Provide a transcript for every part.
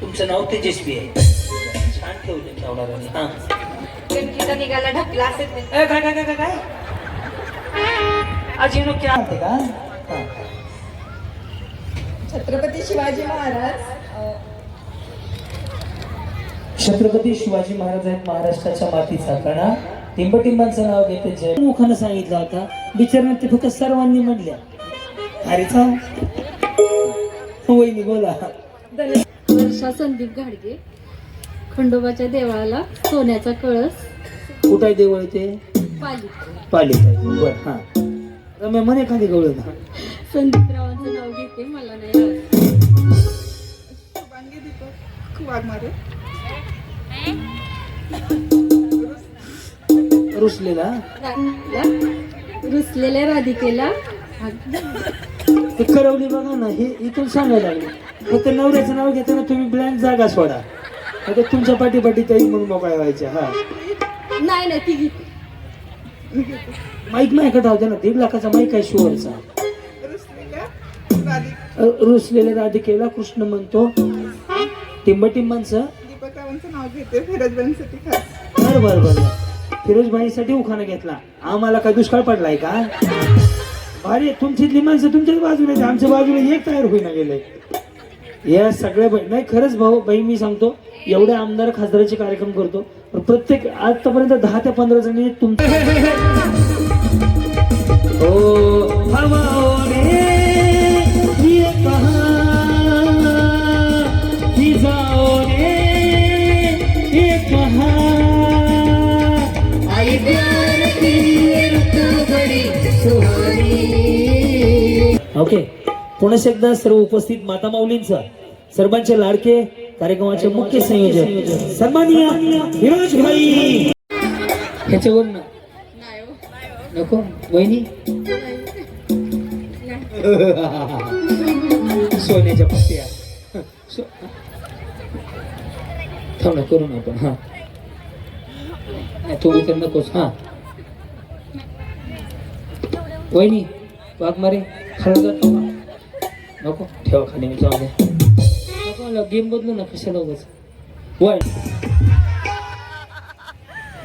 तुमचं नाव तेजस्वी आहे. छान ठेवलं ठेवणाऱ्याने हा. गणकीचा निघाला ढकला असेल ते. ए, काय काय काय काय काय? अजिनो क्या म्हणते का? हा. छत्रपती शिवाजी महाराज अ, छत्रपती शिवाजी महाराज आहेत महाराष्ट्राच्या मातीचा कणा. टिंबटिंबांचं नाव घेते जय. मुखानं सांगितलं होता. बिचारांना ते फक्त सर्वांनी म्हणल्या अरे चा वहिनी बोला. वर्षा संदीप घाडगे खंडोबाच्या देवळाला सोन्याचा कळस. कुठं आहे देवळ ते? पाली पालिका बर हा. रम्या म्हणे एखादी गवळ ना. संदीपरावांचं नाव घेते मला नाही आवडत. शुभांगी दीपक वाघमारे रुसलेला? रा- रुसलेल्या राधिकेला ते करवली बघा ना हे इथून सांगायला लागले. फक्त नवऱ्याचं नाव घेताना तुम्ही ब्लँक जागा सोडा. आता तुमच्या पाठी पाठी काही म्हणून मोकळ्या व्हायच्या हा. नाही नाही ती घेते माईक माझ्याकडे होता ना दीड लाखाचा माईक आहे शुअरचा रुसलेल्या राधिकेला कृष्ण म्हणतो. टिंबटिंबांचं. दीपक रावांचं नाव घेते फिरोजबाईंसाठी खास. बर बर बर. फिरोजबाईसाठी उखाणा घेतला. आम्हाला काय दुष्काळ पडलाय का? अरे तुमची माणसं तुमच्याच बाजूला आमच्या बाजूला एक तयार होईना गेले या सगळ्या बाई नाही खरंच भाऊ बाई मी सांगतो एवढे आमदार खासदाराचे कार्यक्रम करतो पण प्रत्येक आतापर्यंत दहा ते पंधरा जणी तुमच्या ओके. पुन्हा एकदा सर्व उपस्थित माता माऊलींचा सर्वांचे लाडके कार्यक्रमाचे मुख्य संयोजक सन्माननीय फिरोज भाई. ह्याच्यावर ना. नको वहिनी. सोन्याच्या पट्ट्या थांब ना करू ना आपण हा. नाही, तू तर नकोस हा. वहिनी वाघ मारे. नको ठेवा खाली मी जाऊ दे नको मला गेम बदलू ना कशाला उगाच वय.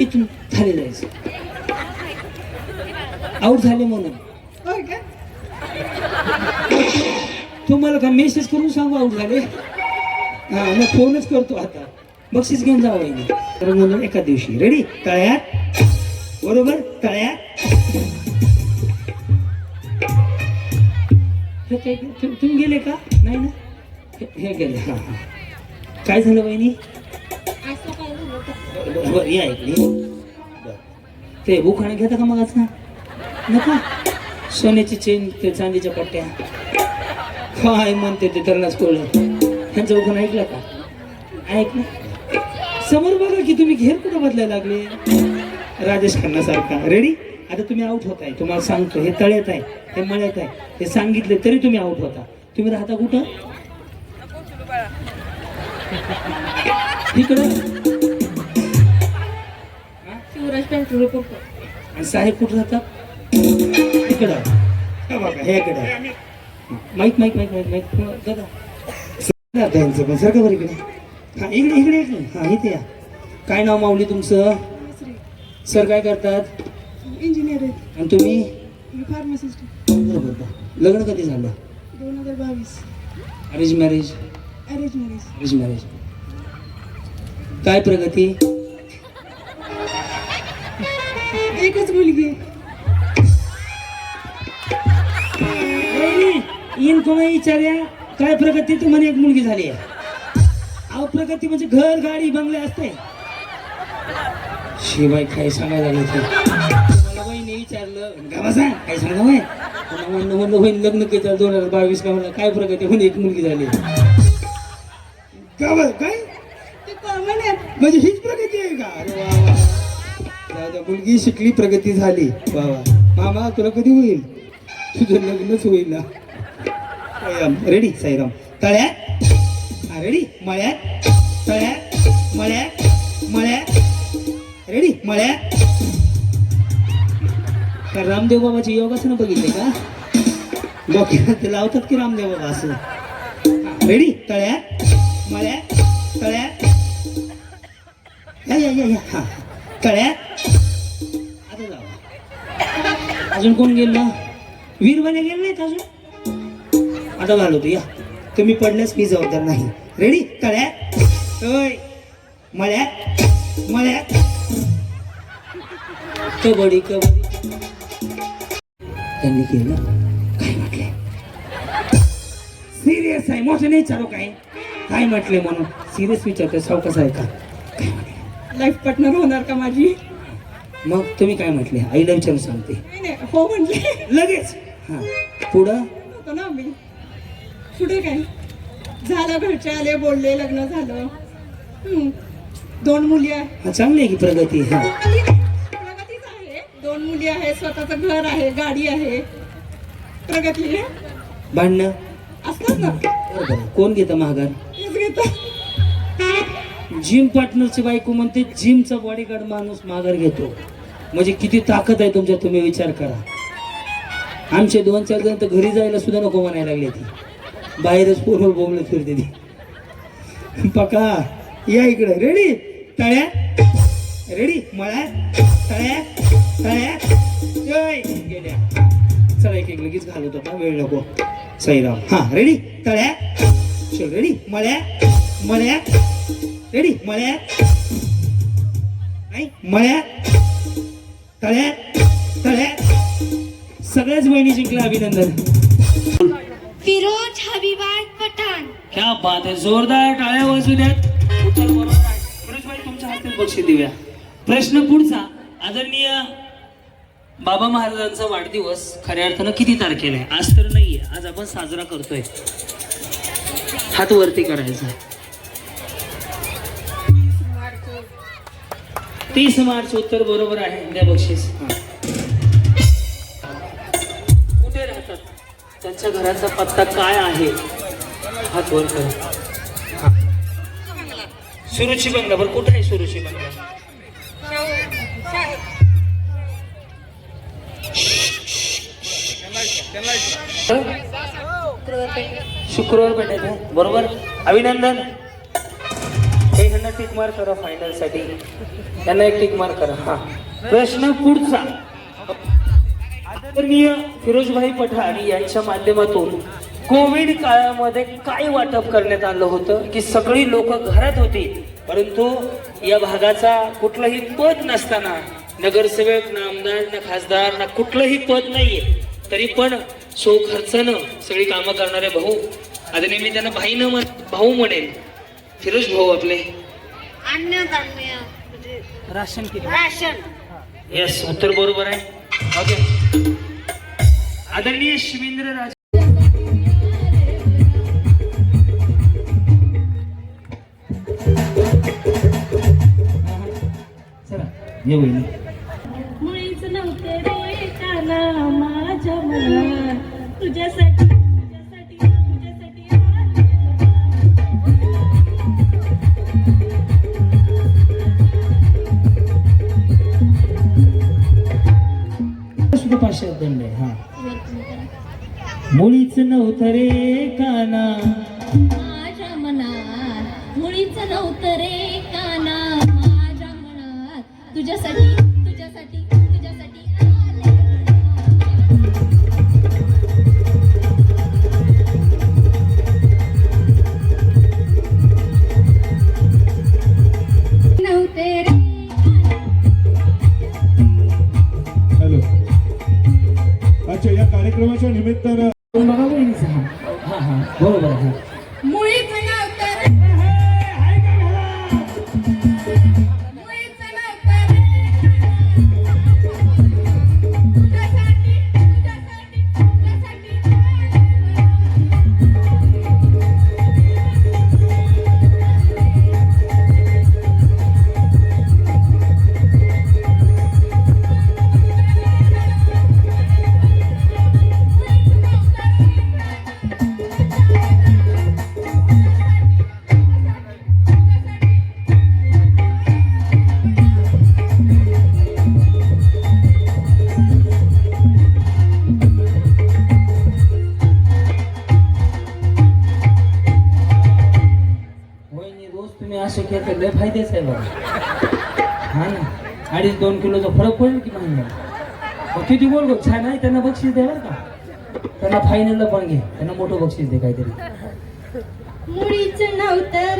इथून खाली जायचं. आऊट झाले म्हणून. तुम्हाला का मेसेज करून सांगू आऊट झाले? हा मग फोनच करतो आता. बक्षीस घेऊन जावं तर म्हणून एका दिवशी. रेडी तळ्यात? बरोबर? तळ्यात? तुम्ही गेले का? नाही ना? हे- हे गेले. हा काय झालं बहिणी बरं, बरं, या इकडे. ते उखाणे घेता का मग ना? नका. सोन्याची चेन ते चांदीच्या पट्ट्या. काय म्हणते ते तरणाच कळलं ह्यांचं उखाण ऐकलं का? ऐकलं. समोर बघा की तुम्ही घेर कुठं बदलायला लागले? राजेश खन्ना सारखा. रेडी आता तुम्ही आउट होताय. तुम्हाला सांगतो हे तळ्यात आहे हे मळ्यात आहे. हे सांगितले तरी तुम्ही आउट होता. तुम्ही राहता कुठं? कोकण आणि साहेब कुठं राहतात? इकडं. हा बघा. हे इकडं. Mike mike mike mike mike. दादा सर त्यांचं पण. सर का बरं इकडे. हा इकडे इकडे इकडे. हा इथे या. काय नाव माऊली तुमचं? सर काय करतात? इंजिनियर आहेत आणि तुम्ही? मी फार्मासिस्ट बरं, बरं, बरं. लग्न कधी झालं? दोन हजार बावीस. Arrange marriage arrange marriage arrange marriage काय प्रगती? एकच मुलगी. इन कोणा विचार्या काय प्रगती? तर म्हणे एक मुलगी झाली आहे. अहो प्रगती म्हणजे घर गाडी बंगले असते. शिवाय काय सांगायला लागले ते. मला वहिनी विचारलं का बसा काय सांगा पुन्हा म्हणलं म्हणलं वहिनी लग्न केलं दोन हजार बावीस का म्हणलं? काय प्रगती म्हणे एक मुलगी झाली. का बरं काय म्हणजे हीच प्रगती आहे का? अरे वा वा. जाऊ द्या, मुलगी शिकली प्रगती झाली. वा वा. मामा तुला कधी होईल? तुझं लग्नच होईल ना. रेडी साईराम. तळ्यात. हा रेडी मळ्यात. तळ्यात मळ्यात मळ्यात. रेडी मळ्या? का रामदेव बाबाची योगासनं बघितले का? डोक्यात ते लावतात की रामदेव बाबा असं? रेडी तळ्या? मळ्या? तळ्या? या या या या. हा. तळ्या? आता जाऊ. अजून कोण गेलं? वीरवाने गेले नाहीत अजून? आता घालवतो या. तुम्ही पडल्यास मी जबाबदार नाही. रेडी तळ्या? होय. मळ्या? मळ्या? कबड्डी कबड्डी. त्यांनी केलं. काय म्हटले? सिरियस आहे मोठं नाही विचारू काय काय म्हटले म्हणून? सिरियस विचारतोय सावकाश आहे का? काय म्हटले? लाईफ पार्टनर होणार का माझी? मग तुम्ही काय म्हटले? आईला विचारून सांगते. नाही नाही हो म्हणले लगेच? हा. पुढं? होतो ना मी पुढे काय? झालं घरचे आले बोलले लग्न झालं. हम्म. दोन मुली आहेत हा चांगली आहे की प्रगती हा. आहे. दोन मुली आहे स्वतःचं घर आहे गाडी आहे. प्रगती आहे भांडणं? असतात ना. बरोबर. कोण घेतं महागार तेच जिम पार्टनरची बायको म्हणते जिमचा बॉडीगार्ड माणूस माघार घेतो. म्हणजे किती ताकद आहे तुमच्यात तुम्ही विचार करा. आमचे दोन चार जण तर घरी जायला सुद्धा नको म्हणायला लागले ती. बाहेरच फोनवर बोंबलं फिरते ती. पका या इकडे. रेडी तळ्या? रेडी मळ्या तळ्या? गेल्या. चला एक एक लगेच घालवतो आता वेळ नको. साईराम. हा रेडी तळ्या. चल रेडी मळ्या. मळ्या. रेडी मळ्या. नाही मळ्या. तळ्या. तळ्या. सगळ्याच बहिणी जिंकल्या अभिनंदन. फिरोज हबीबाज पठाण. क्या बात आहे. जोरदार टाळ्या वाजू द्यात. उत्तर बरोबर आहे. फिरोजभाई तुमच्या हातात बक्षीस देऊया. प्रश्न पुढचा. आदरणीय बाबा महाराजांचा वाढदिवस खऱ्या अर्थानं किती तारखेला आहे? आज तर नाहीये. आज आपण साजरा करतोय. हात वरती करायचा. तीस मार्च उत्तर बरोबर आहे. द्या बक्षीस. कुठे राहतात? त्यांच्या घराचा पत्ता काय आहे? हात वर करा. सुरुची बंगला. बरं कुठे आहे सुरुची बंगला? शुक्रवार भेटायचं बरोबर? अभिनंदन. एक ह्यांना टिक मार करा फायनलसाठी. त्यांना एक टिक मार करा. हा. प्रश्न पुढचा. आदरणीय फिरोजभाई पठाण यांच्या माध्यमातून कोविड काळामध्ये काय वाटप करण्यात आलं होतं? की सगळी लोक घरात होती परंतु या भागाचा कुठलंही पद नसताना नगरसेवक ना आमदार ना खासदार ना कुठलंही पद नाहीये तरी पण सो खर्चानं सगळी कामं करणारे भाऊ आदरणीय मी त्यांना भाई न म्हण भाऊ म्हणेन. फिरोज भाऊ आपले. अन्नधान्य म्हणजे राशन किती? राशन. येस उत्तर बरोबर आहे. ओके आदरणीय शिवेंद्र राज चला. ये तुझ्यासाठी तुझ्यासाठी तुझ्यासाठी सुद्धा पाचशे दंड आहे हा. मुळीच नव्हतं रे काना. माझ्या मनात मुळीच नव्हतं रे काना. माझ्या मनात तुझ्यासाठी तुझ्यासाठी अच्छा या कार्यक्रमाच्या निमित्तानं बघा वहिनीचा हा हा बरोबर आहे. हा? ना अडीच दोन किलोचा फरक पडेल की नाही? किती बोल गो? छान आहे त्यांना बक्षीस द्या का. त्यांना फायनलला पण घे. त्यांना मोठं बक्षीस दे काहीतरी. मुळीच नव्हतं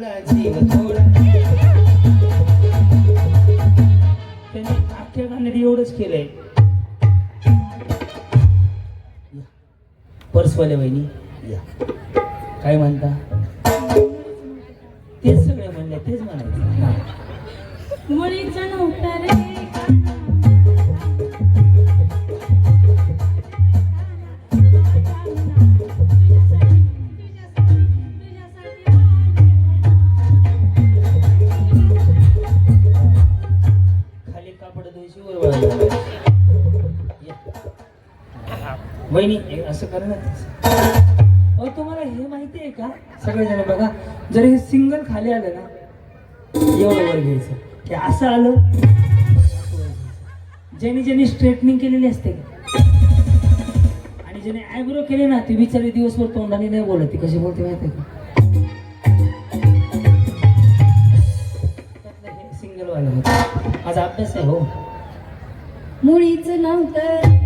डायव्हरला जीव थोडा त्यांनी अख्ख्या गाण्यात एवढंच केलंय पर्सवाल्या वहिनी या. काय म्हणता? तेच सगळे म्हणले तेच म्हणायचं. मुळीच नव्हतं रे. वहिनी असं कर ना अहो तुम्हाला हे माहिती आहे का? सगळेजण बघा जर हे सिंगल खाली आलं ना एवढं वर घ्यायचं. की असं आलं ज्यांनी ज्यांनी स्ट्रेटनिंग केलेली असते का? आणि ज्याने आयब्रो केले ना ती बिचारी दिवसभर तोंडाने नाही बोलत ती कशी बोलते माहिती आहे का सिंगल वाला माझा अभ्यास आहे हो. मुळीच नव्हतं.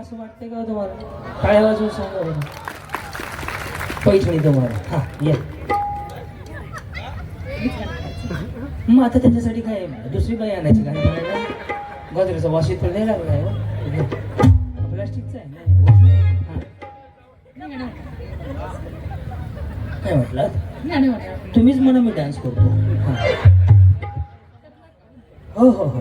असं वाटतंय का हो तुम्हाला? काय वाजून सांगा बरं पैठणी तुम्हाला. हा या. मग आता त्यांच्यासाठी काय दुसरी बाई आणायची गाणी म्हणायला गजऱ्याचा वास नाही लागला आहे हो. प्लास्टिकचा आहे नाही, हो. काय म्हटलं? तुम्हीच म्हणा मी डान्स करतो. हो. हो हो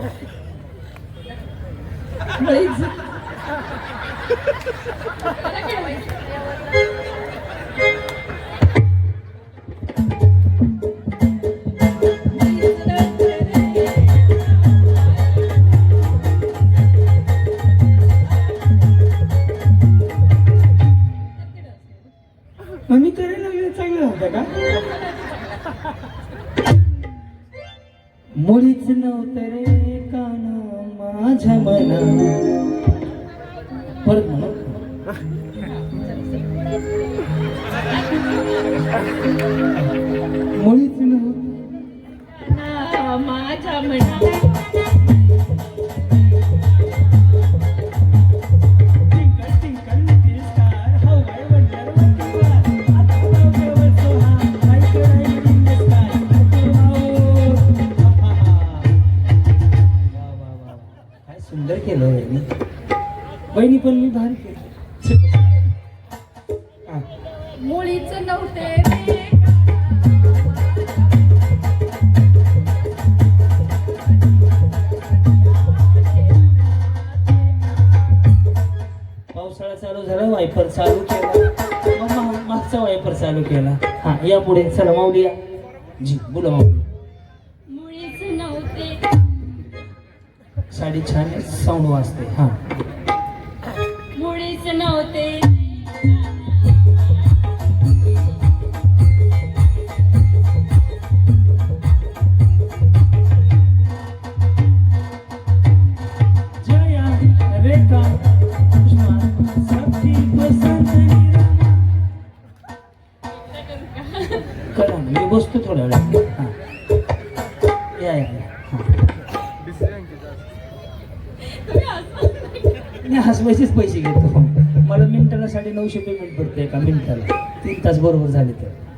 पैसेच पैसे घेतो. मला मिनिटाला साडे नऊशे पेमेंट पडते एका मिनिटाला. तीन तास बरोबर झाले तर.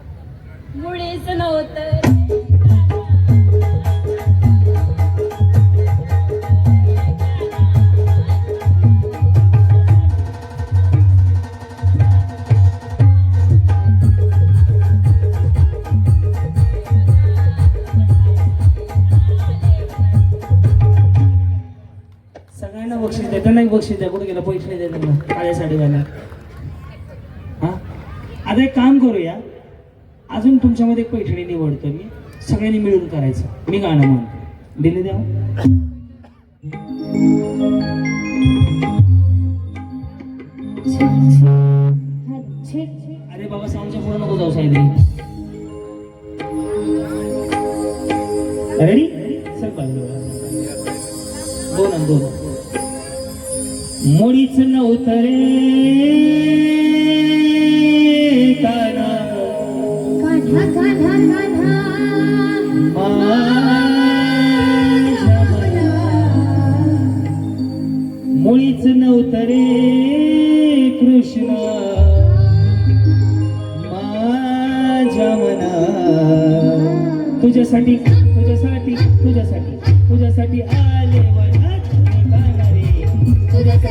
बक्षीस द्या कुठे गेला? पैसे द्या त्यांना काळ्या साडीवाला हां? आता एक काम करूया. अजून तुमच्यामध्ये एक पैठणी निवडतो मी. सगळ्यांनी मिळून करायचं. मी गाणं म्हणतो. दिले द्या अरे बाबा सांगच्या पुढे नको जाऊ साहेब. रेडी सर दोन दोन. मुळीच न उतरे मुळीच न उतरे कृष्ण. माझ्या मना तुझ्यासाठी तुझ्यासाठी तुझ्यासाठी तुझ्यासाठी आ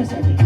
करण्यासाठी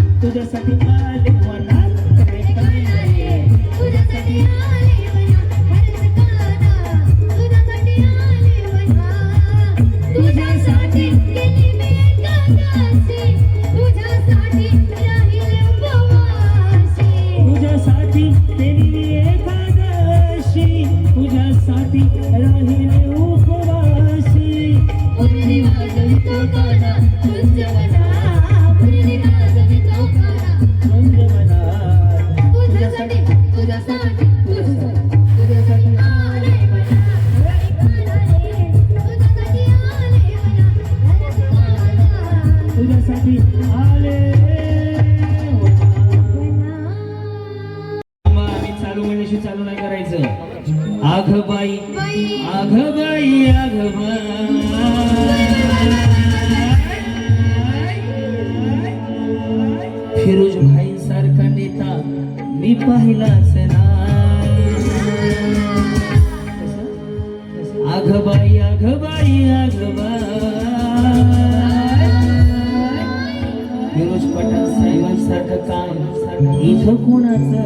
इथं कोणाचं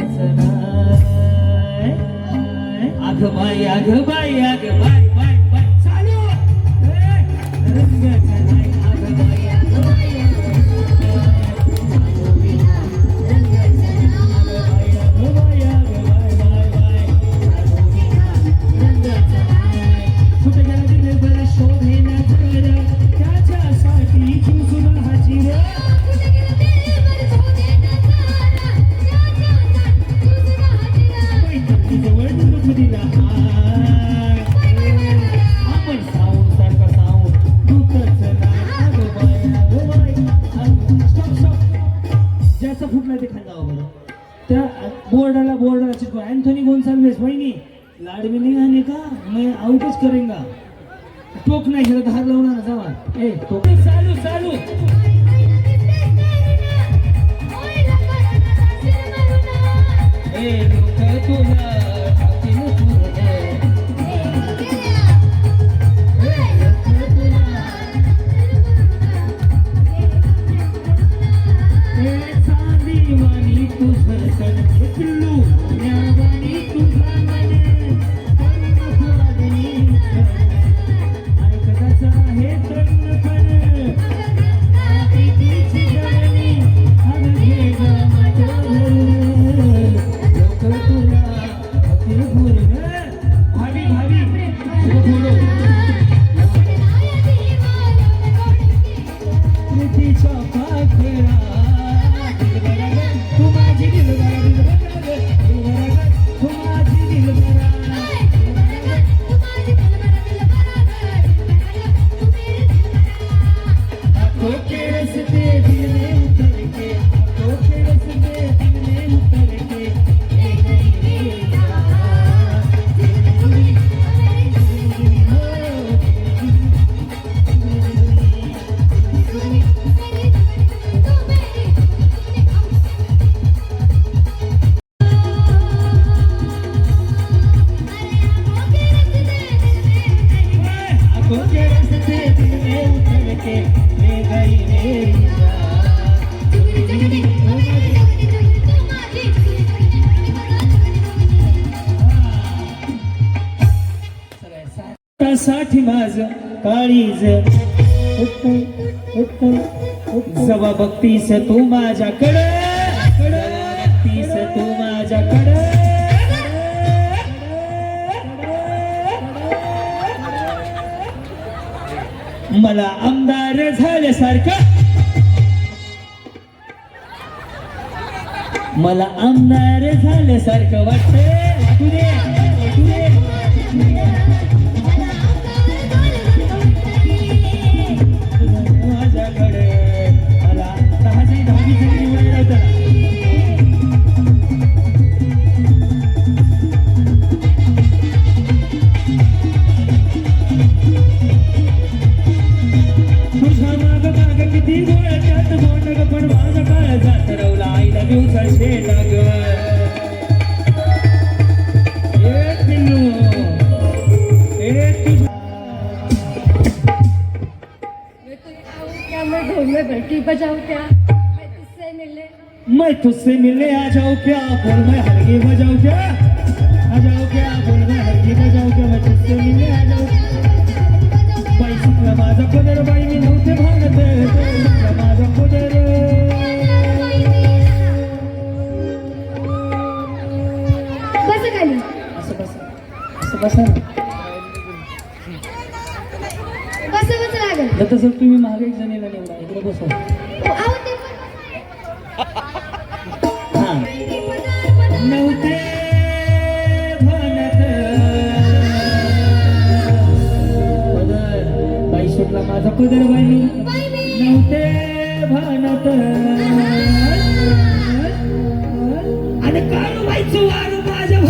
अग बाई अग बाई अग बाई. अँथोनी गोन्साल्वेस वहिनी लाडवी नाही गाणे का? मी आउटच करेन का? टोक नाही हिला धार लावणार जावा. ए टोक. चालू चालू. ए लोक तुला Thank you. काळीज जवा बघतीस तू माझ्याकडे. बघतीस तू माझ्याकडे. मला आमदार झाल्यासारखं. मला आमदार झाल्यासारखं वाटतं मैं बैठी बजाऊं क्या? मैं तुझसे मिलने मैं तुझसे मिलने आ जाऊं क्या? बोल मैं हलगी बजाऊं क्या? आ जाऊं क्या? बोल मैं हलगी बजाऊं क्या? मैं तुझसे मिलने आ जाऊं बाई सुटला माझा पदर बाई मी नव्हते भागत माझा पदर। बस खाली. असं बस. असं बसा ना बस बस आता सर तसं तुम्ही मागे एक जणीला निवडा इकडे बसा. ते नव्हते म्हणत. बाई सुटला माझा पदर बाई. नव्हते म्हणत. आणि काळू बाईचं वारू माझ्या